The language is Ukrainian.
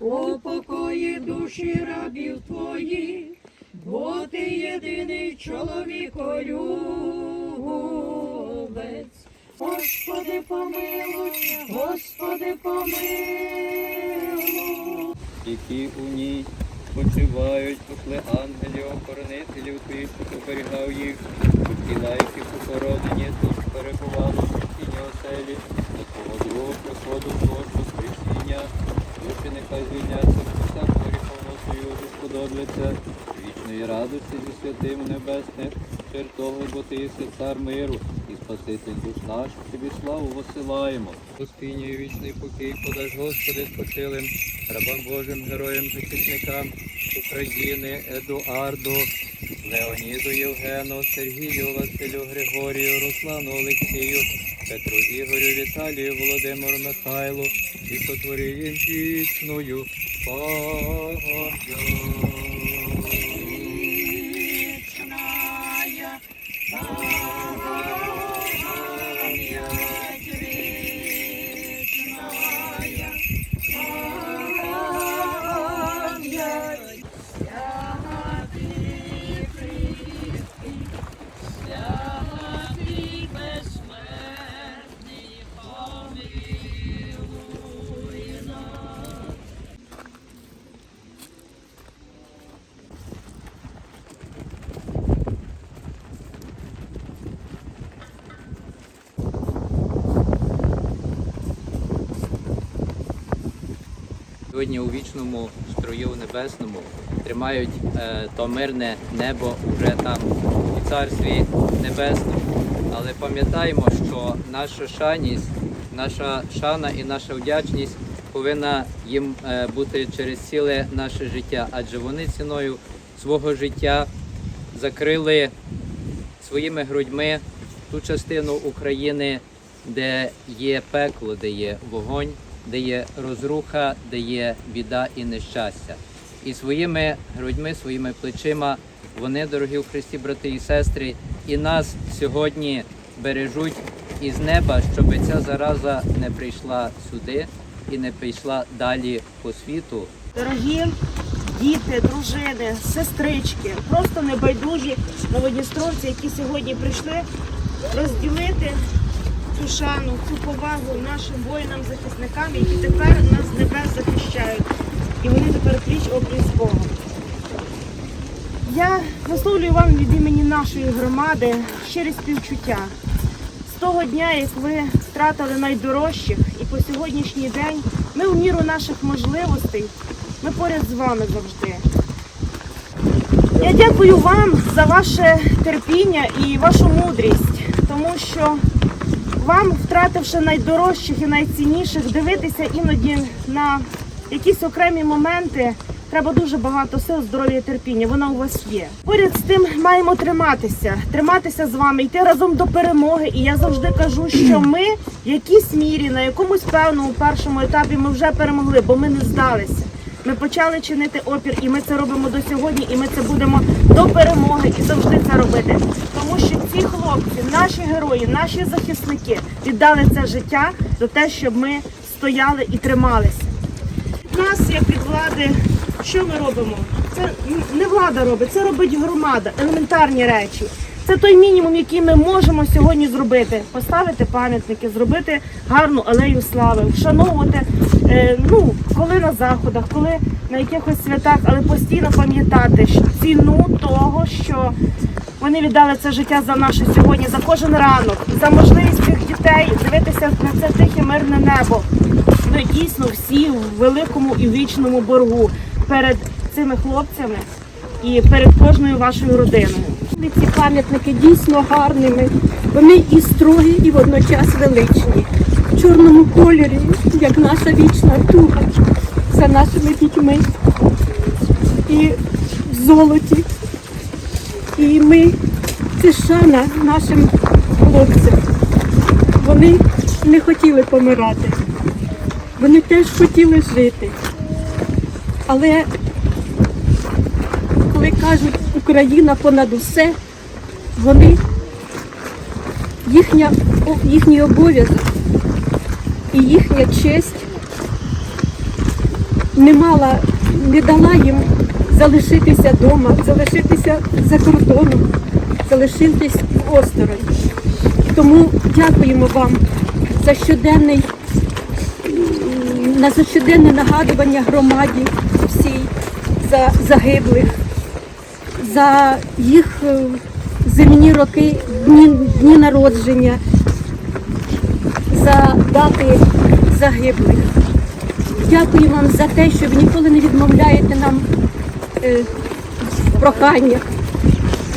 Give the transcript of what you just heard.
упокої душі рабів твоїх, бо ти єдиний чоловіколюбець. Господи, помилуй, Господи, помилуй. які у ній почивають пошли ангелів, охоронителів тих, що оберігав їх, тіла, які похоронені, тут перебували в тіні оселі, до твого другого приходу твого воскресіння, нехай звільняться, все гріховного союзу сподобляться, вічної радості зі святим небесним, чертови, бо ти єси цар миру, і спаситель душ наш, тобі славу посилаємо. Господині і вічний покій, подаж Господи спочилим, рабам Божим, героям, захисникам України, Едуарду, Леоніду Євгену, Сергію, Василю, Григорію, Руслану, Олексію, Петру Ігорю, Віталію, Володимиру Михайлу і сотворі їм вічною пам'ять. Сьогодні у вічному строю небесному тримають е, то мирне небо уже там у царстві небесному. Але пам'ятаємо, що наша шаність, наша шана і наша вдячність повинна їм е, бути через ціле наше життя, адже вони ціною свого життя закрили своїми грудьми ту частину України, де є пекло, де є вогонь, де є розруха, де є біда і нещастя. І своїми грудьми, своїми плечима вони, дорогі в Христі, брати і сестри, і нас сьогодні бережуть із неба, щоб ця зараза не прийшла сюди і не прийшла далі по світу, Дорогі діти, дружини, сестрички, просто небайдужі новодністровці, які сьогодні прийшли розділити цю шану, цю повагу нашим воїнам-захисникам, які тепер нас з небес захищають. І вони тепер пліч опліч з Богом. Я висловлюю вам від імені нашої громади щирі співчуття. З того дня, як ви втратили найдорожчих, і по сьогоднішній день ми в міру наших можливостей, ми поряд з вами завжди. Я дякую вам за ваше терпіння і вашу мудрість, тому що вам, втративши найдорожчих і найцінніших, дивитися іноді на якісь окремі моменти. Треба дуже багато сил, здоров'я і терпіння. Вона у вас є. Поряд з тим маємо триматися, триматися з вами, йти разом до перемоги. І я завжди кажу, що ми в якійсь мірі, на якомусь певному першому етапі, ми вже перемогли, бо ми не здалися. Ми почали чинити опір, і ми це робимо до сьогодні, і ми це будемо до перемоги і завжди це робити. Тому що ці хлопці, наші герої, наші захисники віддали це життя за те, щоб ми стояли і трималися. Нас, як від влади, що ми робимо? Це не влада робить, це робить громада, елементарні речі. Це той мінімум, який ми можемо сьогодні зробити: поставити пам'ятники, зробити гарну алею слави, вшановувати. е, ну, коли на заходах, коли на якихось святах, але постійно пам'ятати ціну того, що вони віддали це життя за наше сьогодні, за кожен ранок, за можливість цих дітей дивитися на це тихе мирне небо. Ми дійсно всі в великому і вічному боргу перед цими хлопцями і перед кожною вашою родиною. Ці пам'ятники дійсно гарними. Вони і строгі, і водночас величні. В чорному кольорі, як наша вічна туга за нашими дітьми. І в золоті. І ми, це шана нашим хлопцям. Вони не хотіли помирати. Вони теж хотіли жити. Але коли кажуть Україна понад усе, вони їхня, їхній обов'язок і їхня честь не мала, не дала їм залишитися вдома, залишитися за кордоном, залишитись осторонь. Тому дякуємо вам за щоденний на за щоденне нагадування громаді всій за загиблих, за їх е, земні роки, дні, дні народження, за дати загиблих. Дякую вам за те, що ви ніколи не відмовляєте нам е, в проханнях.